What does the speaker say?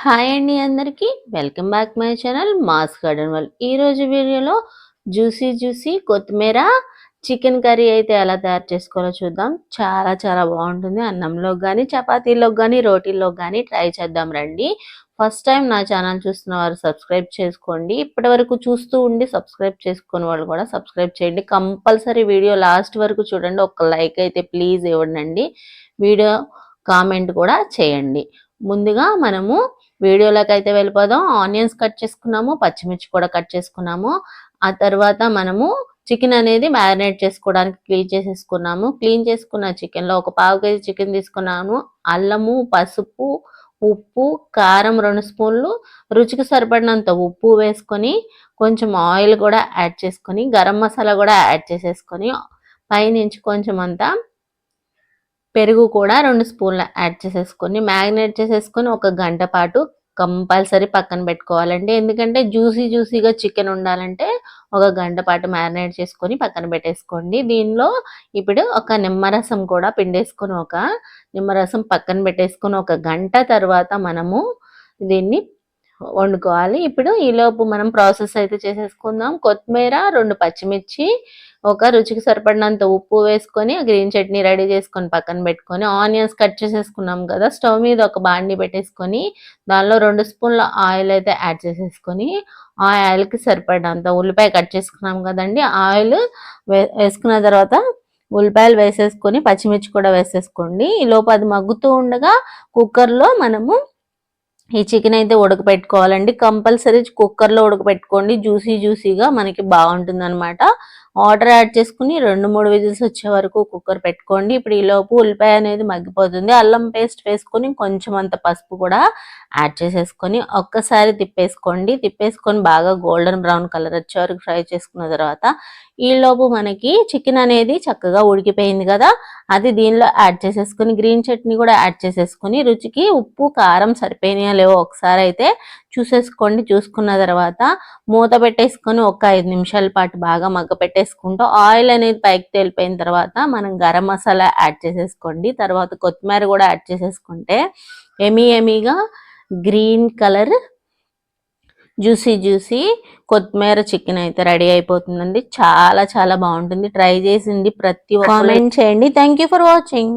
Hi అండి అందరికీ. Welcome back my channel mass garden world. ఈరోజు వీడియోలో జ్యూసీ జ్యూసీ కొత్తిమీర చికెన్ కర్రీ అయితే ఎలా తయారు చేసుకోవాలో చూద్దాం. చాలా చాలా బాగుంటుంది. అన్నంలో కానీ చపాతీలోకి కానీ రోటీల్లో కానీ ట్రై చేద్దాం రండి. ఫస్ట్ టైం నా ఛానల్ చూస్తున్న వారు సబ్స్క్రైబ్ చేసుకోండి. ఇప్పటి వరకు చూస్తూ ఉండి సబ్స్క్రైబ్ చేసుకున్న వాళ్ళు కూడా సబ్స్క్రైబ్ చేయండి. కంపల్సరీ వీడియో లాస్ట్ వరకు చూడండి. ఒక లైక్ అయితే ప్లీజ్ ఇవ్వండి. వీడియో కామెంట్ కూడా చేయండి. ముందుగా మనము వీడియోలోకి అయితే వెళ్ళిపోదాం. ఆనియన్స్ కట్ చేసుకున్నాము పచ్చిమిర్చి కూడా కట్ చేసుకున్నాము. ఆ తర్వాత మనము చికెన్ అనేది మ్యారినేట్ చేసుకోవడానికి క్లీన్ చేసేసుకున్నాము. క్లీన్ చేసుకున్న చికెన్లో ఒక పావు కేజీ చికెన్ తీసుకున్నాము. అల్లము పసుపు ఉప్పు కారం రెండు స్పూన్లు రుచికి సరిపడినంత ఉప్పు వేసుకొని కొంచెం ఆయిల్ కూడా యాడ్ చేసుకొని గరం మసాలా కూడా యాడ్ చేసేసుకొని పైనుంచి కొంచెం అంతా పెరుగు కూడా రెండు స్పూన్లు యాడ్ చేసేసుకొని మ్యాగ్నేట్ చేసేసుకొని ఒక గంట పాటు కంపల్సరీ పక్కన పెట్టుకోవాలండి. ఎందుకంటే జ్యూసీ జ్యూసీగా చికెన్ ఉండాలంటే ఒక గంట పాటు మ్యారినేట్ చేసుకొని పక్కన పెట్టేసుకోండి. దీనిలో ఇప్పుడు ఒక నిమ్మరసం కూడా పిండేసుకొని ఒక నిమ్మరసం పక్కన పెట్టేసుకొని ఒక గంట తర్వాత మనము దీన్ని వండుకోవాలి. ఇప్పుడు ఈలోపు మనం ప్రాసెస్ అయితే చేసేసుకుందాం. కొత్తిమీర రెండు పచ్చిమిర్చి ఒక రుచికి సరిపడినంత ఉప్పు వేసుకొని గ్రీన్ చట్నీ రెడీ చేసుకొని పక్కన పెట్టుకొని ఆనియన్స్ కట్ చేసేసుకున్నాం కదా స్టవ్ మీద ఒక బాండి పెట్టేసుకొని దానిలో రెండు స్పూన్ల ఆయిల్ అయితే యాడ్ చేసేసుకొని ఆ ఆయిల్కి సరిపడినంత ఉల్లిపాయ కట్ చేసుకున్నాం కదండి. ఆయిల్ వేసుకున్న తర్వాత ఉల్లిపాయలు వేసేసుకొని పచ్చిమిర్చి కూడా వేసేసుకోండి. ఈ లోపు అది మగ్గుతూ ఉండగా కుక్కర్లో మనము ఈ చికెన్ అయితే ఉడకపెట్టుకోవాలండి. కంపల్సరీ కుక్కర్లో ఉడకపెట్టుకోండి. జ్యూసీ జ్యూసీగా మనకి బాగుంటుంది అనమాట వాటర్ యాడ్ చేసుకుని రెండు మూడు విజిల్స్ వచ్చే వరకు కుక్కర్ పెట్టుకోండి. ఇప్పుడు ఈ లోపు ఉల్లిపాయ అనేది మగ్గిపోతుంది. అల్లం పేస్ట్ వేసుకొని కొంచెం అంత పసుపు కూడా యాడ్ చేసేసుకొని ఒక్కసారి తిప్పేసుకోండి. తిప్పేసుకొని బాగా గోల్డెన్ బ్రౌన్ కలర్ వచ్చే వరకు ఫ్రై చేసుకున్న తర్వాత ఈలోపు మనకి చికెన్ అనేది చక్కగా ఉడికిపోయింది కదా. అది దీనిలో యాడ్ చేసేసుకొని గ్రీన్ చట్నీ కూడా యాడ్ చేసేసుకొని రుచికి ఉప్పు కారం సరిపోయినాయా లేవో ఒకసారి అయితే చూసేసుకోండి చూసుకున్న తర్వాత మూత పెట్టేసుకొని ఒక ఐదు నిమిషాల పాటు బాగా మగ్గ పెట్టేసుకుంటూ ఆయిల్ అనేది పైకి తేలిపోయిన తర్వాత మనం గరం మసాలా యాడ్ చేసేసుకోండి. తర్వాత కొత్తిమీర కూడా యాడ్ చేసేసుకుంటే ఎమీ ఎమీగా గ్రీన్ కలర్ జ్యూసీ జ్యూసీ కొత్తిమీర చికెన్ అయితే రెడీ అయిపోతుందండి. చాలా చాలా బాగుంటుంది. ట్రై చేసింది ప్రతి కామెంట్ చేయండి. Thank for watching.